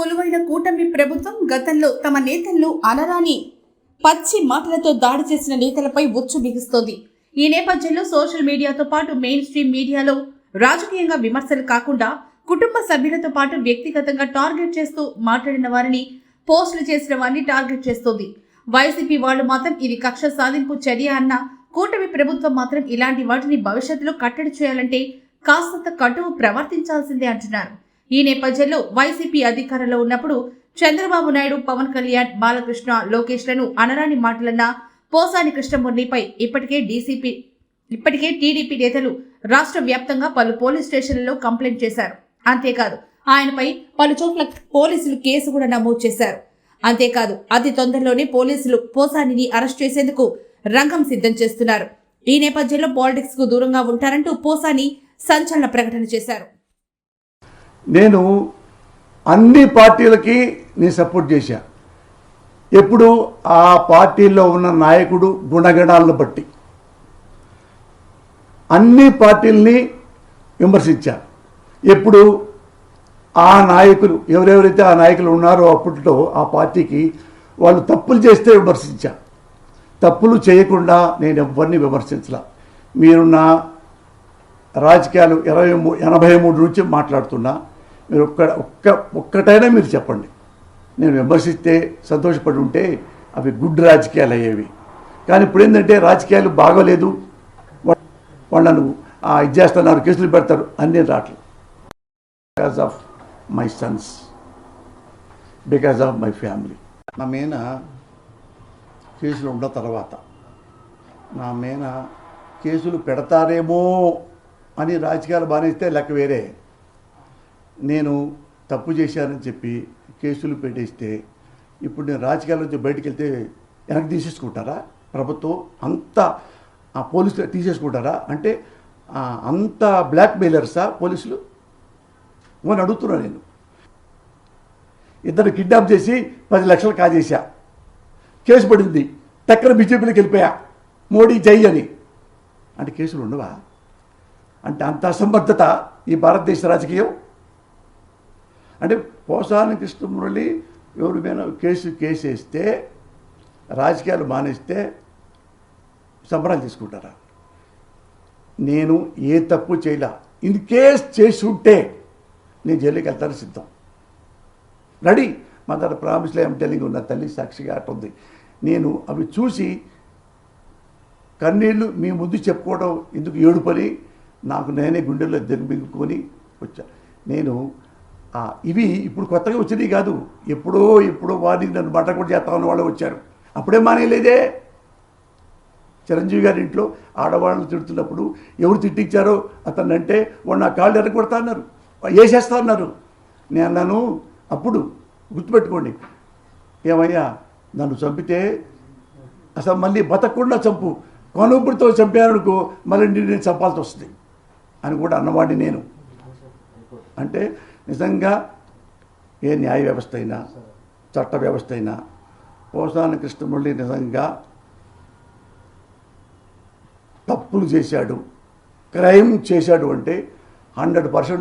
కొలువైన కూటమి ప్రభుత్వం గతంలో తమ నేతలను అనరాని పచ్చి మాటలతో దాడి చేసిన నేతలపై ఉచ్చు బిగుస్తోంది. ఈ నేపథ్యంలో సోషల్ మీడియాతో పాటు మెయిన్ స్ట్రీమ్ మీడియాలో రాజకీయంగా విమర్శలు కాకుండా కుటుంబ సభ్యులతో పాటు వ్యక్తిగతంగా టార్గెట్ చేస్తూ మాట్లాడిన వారిని పోస్టులు చేసిన వారిని టార్గెట్ చేస్తోంది. వైసీపీ వాళ్ళు మాత్రం ఇది కక్ష సాధింపు చర్య అన్న కూటమి ప్రభుత్వం మాత్రం ఇలాంటి వాటిని భవిష్యత్తులో కట్టడి చేయాలంటే కాస్తంత కటువు ప్రవర్తించాల్సిందే అంటున్నారు. ఈ నేపథ్యంలో వైసీపీ అధికారంలో ఉన్నప్పుడు చంద్రబాబు నాయుడు పవన్ కళ్యాణ్ బాలకృష్ణ లోకేష్లను అనరాని మాటలన్న పోసాని కృష్ణమూర్నిపై ఇప్పటికే డీసీపీ ఇప్పటికే టీడీపీ నేతలు రాష్ట్ర వ్యాప్తంగా పలు పోలీస్ స్టేషన్లలో కంప్లైంట్ చేశారు. అంతేకాదు ఆయనపై పలు చోట్ల పోలీసులు కేసు కూడా నమోదు చేశారు. అంతేకాదు అతి తొందరలోనే పోలీసులు పోసానిని అరెస్ట్ చేసేందుకు రంగం సిద్ధం చేస్తున్నారు. ఈ నేపథ్యంలో పాలిటిక్స్కు దూరంగా ఉంటారంటూ పోసాని సంచలన ప్రకటన చేశారు. నేను అన్ని పార్టీలకి నేను సపోర్ట్ చేశా. ఎప్పుడు ఆ పార్టీల్లో ఉన్న నాయకుడు గుణగణాలను బట్టి. అన్ని పార్టీల్ని విమర్శించా. ఎప్పుడు ఆ నాయకులు ఎవరెవరైతే ఆ నాయకులు ఉన్నారో అప్పట్లో ఆ పార్టీకి వాళ్ళు తప్పులు చేస్తే విమర్శించా. తప్పులు చేయకుండా నేను ఎవరిని విమర్శించలా. మీరు నా రాజకీయాలు ఇరవై ఎనభై మూడు నుంచి మాట్లాడుతున్నా. మీరు ఒక్క ఒక్క ఒక్కటైనా మీరు చెప్పండి. నేను విమర్శిస్తే సంతోషపడి ఉంటే అవి గుడ్ రాజకీయాలు అయ్యేవి కానీ ఇప్పుడు ఏంటంటే రాజకీయాలు బాగోలేదు. వాళ్ళను ఆ, ఇది చేస్తున్నారు కేసులు పెడతారు అన్నీ రావట్లేదు because of my sons because of my family నా మీద కేసులు ఉన్న తర్వాత నా మీద కేసులు పెడతారేమో అని రాజకీయాలు బానేస్తే లెక్క వేరే. నేను తప్పు చేశానని చెప్పి కేసులు పెట్టేస్తే ఇప్పుడు నేను రాజకీయాల నుంచి బయటకు వెళ్తే వెనక్కి తీసేసుకుంటారా? ప్రభుత్వం అంత ఆ పోలీసులు తీసేసుకుంటారా? అంటే అంత బ్లాక్మెయిలర్సా పోలీసులు? అని అడుగుతున్నా నేను. ఇద్దరు కిడ్నాప్ చేసి పది లక్షలు కాజేశా. కేసు పడింది. టక్కన బీజేపీలోకి వెళ్ళిపోయా. మోడీ జై అని. అంటే కేసులు ఉండవా? అంటే అంత అసంబద్ధత ఈ భారతదేశ రాజకీయం? అంటే పోసాని కృష్ణమురళి ఎవరి మీద కేసు కేసేస్తే రాజకీయాలు మానేస్తే సంబరాలు తీసుకుంటారా? నేను ఏ తప్పు చేయలే. ఇన్ కేస్ చేసి ఉంటే నేను జైలుకి వెళ్తాను సిద్ధం. రెడీ. మదర్ ప్రామిస్లో ఏం టెలింగ్ ఉన్న తల్లి సాక్షిగా అటుంది నేను అవి చూసి కన్నీళ్ళు మీ ముందు చెప్పుకోవడం ఎందుకు ఏడుపని నాకు నేనే గుండెల్లో దిగ్బింగుకొని వచ్చా. నేను ఇవి ఇప్పుడు కొత్తగా వచ్చినవి కాదు. ఎప్పుడో ఎప్పుడో వాడిని నన్ను బట్ట కూడా చేస్తా ఉన్న వాళ్ళు వచ్చారు. అప్పుడే మానేయలేదే. చిరంజీవి గారి ఇంట్లో ఆడవాళ్ళని తిడుతున్నప్పుడు ఎవరు తిట్టించారో అతను అంటే వాడు నా కాళ్ళు ఎరగొడతా అన్నారు. వేసేస్తా అన్నారు. నేను అన్నాను అప్పుడు గుర్తుపెట్టుకోండి. ఏమయ్యా నన్ను చంపితే అసలు మళ్ళీ బతకకుండా చంపు. కొనుబుడితో చంపాననుకో మళ్ళీ నేను చంపాల్సి వస్తుంది అని కూడా అన్నవాడిని నేను. అంటే నిజంగా ఏ న్యాయ వ్యవస్థ అయినా చట్ట వ్యవస్థ అయినా పోసాన కృష్ణమురళి నిజంగా తప్పులు చేశాడు క్రైమ్ చేశాడు అంటే హండ్రెడ్ పర్సెంట్